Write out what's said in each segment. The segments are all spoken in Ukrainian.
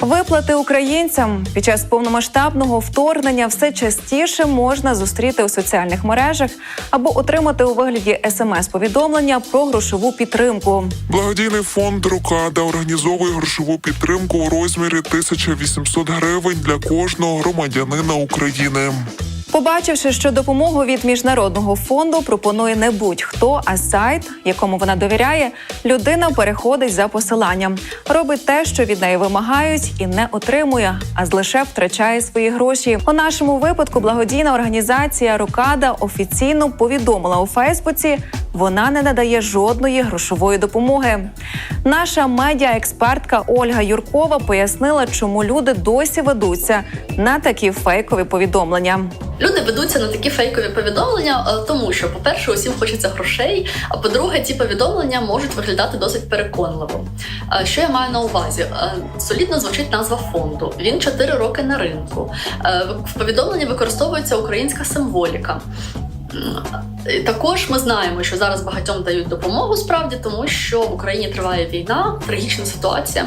Виплати українцям під час повномасштабного вторгнення все частіше можна зустріти у соціальних мережах або отримати у вигляді смс-повідомлення про грошову підтримку. Благодійний фонд Рокада організовує грошову підтримку у розмірі 1800 гривень для кожного громадянина України. Побачивши, що допомогу від міжнародного фонду пропонує не будь-хто, а сайт, якому вона довіряє, людина переходить за посиланням, робить те, що від неї вимагають, і не отримує, а лише втрачає свої гроші. У нашому випадку благодійна організація Рокада офіційно повідомила у Фейсбуці. Вона не надає жодної грошової допомоги. Наша медіаекспертка Ольга Юркова пояснила, чому люди досі ведуться на такі фейкові повідомлення. Люди ведуться на такі фейкові повідомлення, е, тому що, по-перше, усім хочеться грошей. А по-друге, ці повідомлення можуть виглядати досить переконливо. Е, Що я маю на увазі? Е, Солідно звучить назва фонду. Він 4 роки на ринку. В повідомленні використовується українська символіка. Також ми знаємо, що зараз багатьом дають допомогу справді, тому що в Україні триває війна, трагічна ситуація.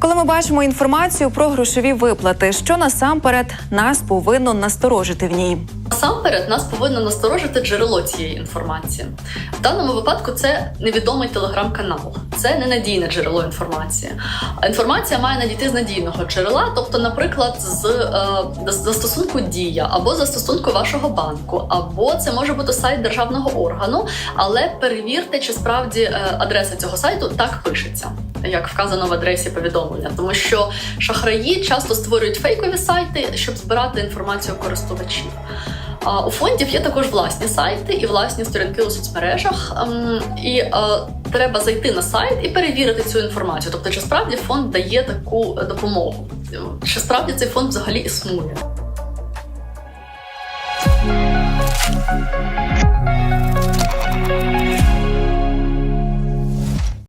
Коли ми бачимо інформацію про грошові виплати, що насамперед нас повинно насторожити в ній. Насамперед нас повинно насторожити джерело цієї інформації. В даному випадку це невідомий телеграм-канал, це ненадійне джерело інформації. Інформація має надійти з надійного джерела, тобто, наприклад, з е, застосунку Дія або застосунку вашого банку, або це може бути сайт державного органу, але перевірте, чи справді е, адреса цього сайту так пишеться. Як вказано в адресі повідомлення, тому що шахраї часто створюють фейкові сайти, щоб збирати інформацію користувачів. У фондів є також власні сайти і власні сторінки у соцмережах. Ем, і е, треба зайти на сайт і перевірити цю інформацію. Тобто, чи справді фонд дає таку допомогу, чи справді цей фонд взагалі існує.